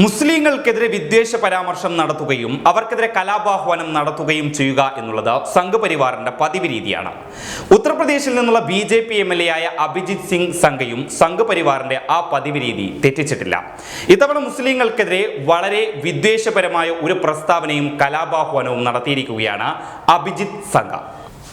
മുസ്ലിങ്ങൾക്കെതിരെ വിദ്വേഷ പരാമർശം നടത്തുകയും അവർക്കെതിരെ കലാപാഹ്വാനം നടത്തുകയും ചെയ്യുക എന്നുള്ളത് സംഘപരിവാറിന്റെ പതിവ് രീതിയാണ്. ഉത്തർപ്രദേശിൽ നിന്നുള്ള B J P M L A ആയ അഭിജിത് സിംഗ് സംഘയും സംഘപരിവാറിന്റെ ആ പതിവ് രീതി തെറ്റിച്ചിട്ടില്ല. ഇത്തവണ മുസ്ലിങ്ങൾക്കെതിരെ വളരെ വിദ്വേഷപരമായ ഒരു പ്രസ്താവനയും കലാപാഹ്വാനവും നടത്തിയിരിക്കുകയാണ് അഭിജിത് സംഘ.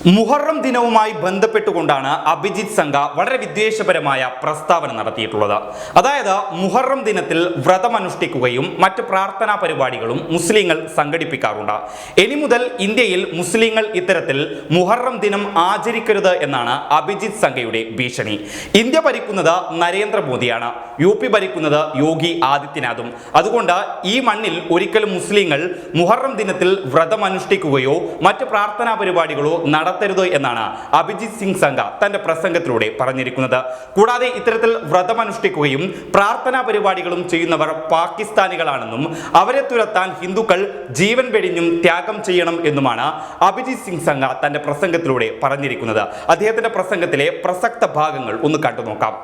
മുഹറം ദിനവുമായി ബന്ധപ്പെട്ടുകൊണ്ടാണ് അഭിജിത് സംഘ വളരെ വിദ്വേഷപരമായ പ്രസ്താവന നടത്തിയിട്ടുള്ളത്. അതായത് മുഹറം ദിനത്തിൽ വ്രതമനുഷ്ഠിക്കുകയും മറ്റ് പ്രാർത്ഥനാ പരിപാടികളും മുസ്ലിങ്ങൾ സംഘടിപ്പിക്കാറുണ്ട്. ഇനി മുതൽ ഇന്ത്യയിൽ മുസ്ലിങ്ങൾ ഇത്തരത്തിൽ മുഹറം ദിനം ആചരിക്കരുത് എന്നാണ് അഭിജിത് സംഘയുടെ ഭീഷണി. ഇന്ത്യ ഭരിക്കുന്നത് നരേന്ദ്രമോദിയാണ്. യു പി ഭരിക്കുന്നത് യോഗി ആദിത്യനാഥും. അതുകൊണ്ട് ഈ മണ്ണിൽ ഒരിക്കലും മുസ്ലിങ്ങൾ മുഹറം ദിനത്തിൽ വ്രതമനുഷ്ഠിക്കുകയോ മറ്റ് പ്രാർത്ഥനാ പരിപാടികളോ നടത്തരുത് എന്നാണ് അഭിജിത് സിംഗ് സംഘ തന്റെ പ്രസംഗത്തിലൂടെ പറഞ്ഞിരിക്കുന്നത് കൂടാതെ ഇത്തരത്തിൽ വ്രതമനുഷ്ഠിക്കുകയും പ്രാർത്ഥനാ പരിപാടികളും ചെയ്യുന്നവർ പാകിസ്ഥാനികളാണെന്നും അവരെ തുരത്താൻ ഹിന്ദുക്കൾ ജീവൻ വെടിഞ്ഞും ത്യാഗം ചെയ്യണം എന്നുമാണ് അഭിജിത് സിംഗ് സംഘ തന്റെ പ്രസംഗത്തിലൂടെ പറഞ്ഞിരിക്കുന്നത് അദ്ദേഹത്തിന്റെ പ്രസംഗത്തിലെ പ്രസക്ത ഭാഗങ്ങൾ ഒന്ന് കണ്ടു നോക്കാം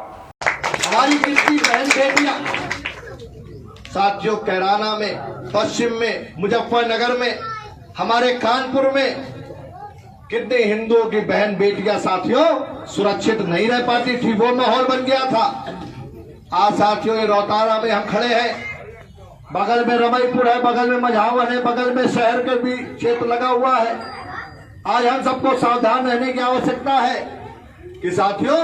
हमारी गिरती बहन बेटियां साथियों कैराना में पश्चिम में मुजफ्फरनगर में हमारे कानपुर में कितने हिंदुओं की बहन बेटियाँ साथियों सुरक्षित नहीं रह पाती थी वो माहौल बन गया था। आज साथियों ये रोतारा में हम खड़े हैं। बगल में रमईपुर है बगल में मझावन है बगल में शहर के भी क्षेत्र लगा हुआ है। आज हम सबको सावधान रहने की आवश्यकता है कि साथियों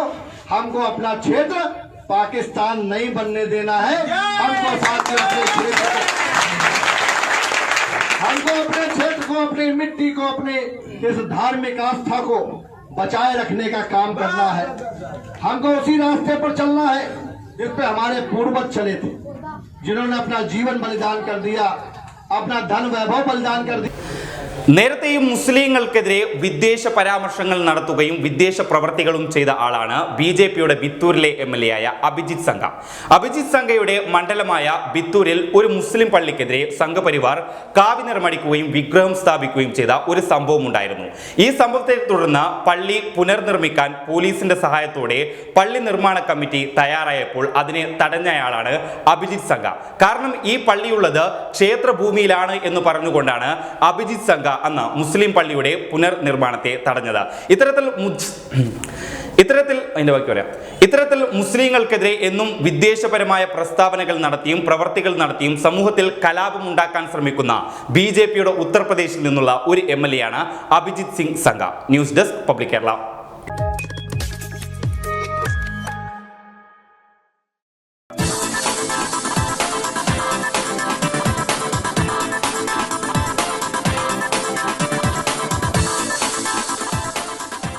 हमको अपना क्षेत्र पाकिस्तान नहीं बनने देना है। हमको साथियों अपने क्षेत्र हमको अपने क्षेत्र को, अपनी मिट्टी को, अपने इस धार्मिक आस्था को बचाए रखने का काम करना है। हमको उसी रास्ते पर चलना है, जिस पे हमारे पूर्वज चले थे, जिन्होंने अपना जीवन बलिदान कर दिया, अपना धन वैभव बलिदान कर दिया। നേരത്തെയും മുസ്ലിങ്ങൾക്കെതിരെ വിദ്വേഷ പരാമർശങ്ങൾ നടത്തുകയും വിദ്വേഷ പ്രവർത്തികളും ചെയ്ത ആളാണ് ബി ജെ പിയുടെ ബിത്തൂരിലെ എം എൽ എ ആയ അഭിജിത് സംഘ. അഭിജിത് സംഘയുടെ മണ്ഡലമായ ബിത്തൂരിൽ ഒരു മുസ്ലിം പള്ളിക്കെതിരെ സംഘപരിവാർ കാവി നിർമ്മടിക്കുകയും വിഗ്രഹം സ്ഥാപിക്കുകയും ചെയ്ത ഒരു സംഭവം ഉണ്ടായിരുന്നു. ഈ സംഭവത്തെ തുടർന്ന് പള്ളി പുനർനിർമ്മിക്കാൻ പോലീസിന്റെ സഹായത്തോടെ പള്ളി നിർമ്മാണ കമ്മിറ്റി തയ്യാറായപ്പോൾ അതിനെ തടഞ്ഞയാളാണ് അഭിജിത് സംഘ. കാരണം ഈ പള്ളിയുള്ളത് ക്ഷേത്രഭൂമിയിലാണ് എന്ന് പറഞ്ഞുകൊണ്ടാണ് അഭിജിത് സംഘ അന്ന് മുസ്ലിം പള്ളിയുടെ പുനർനിർമ്മാണത്തെ തടഞ്ഞത്. ഇത്തരത്തിൽ ഇത്തരത്തിൽ അതിന്റെ ബാക്കി പറയാം. ഇത്തരത്തിൽ മുസ്ലിങ്ങൾക്കെതിരെ എന്നും വിദ്വേഷപരമായ പ്രസ്താവനകൾ നടത്തിയും പ്രവർത്തികൾ നടത്തിയും സമൂഹത്തിൽ കലാപം ഉണ്ടാക്കാൻ ശ്രമിക്കുന്ന ബി ജെ പിയുടെ ഉത്തർപ്രദേശിൽ നിന്നുള്ള ഒരു എം എൽ അഭിജിത് സിംഗ് സംഘ. News desk public Kerala.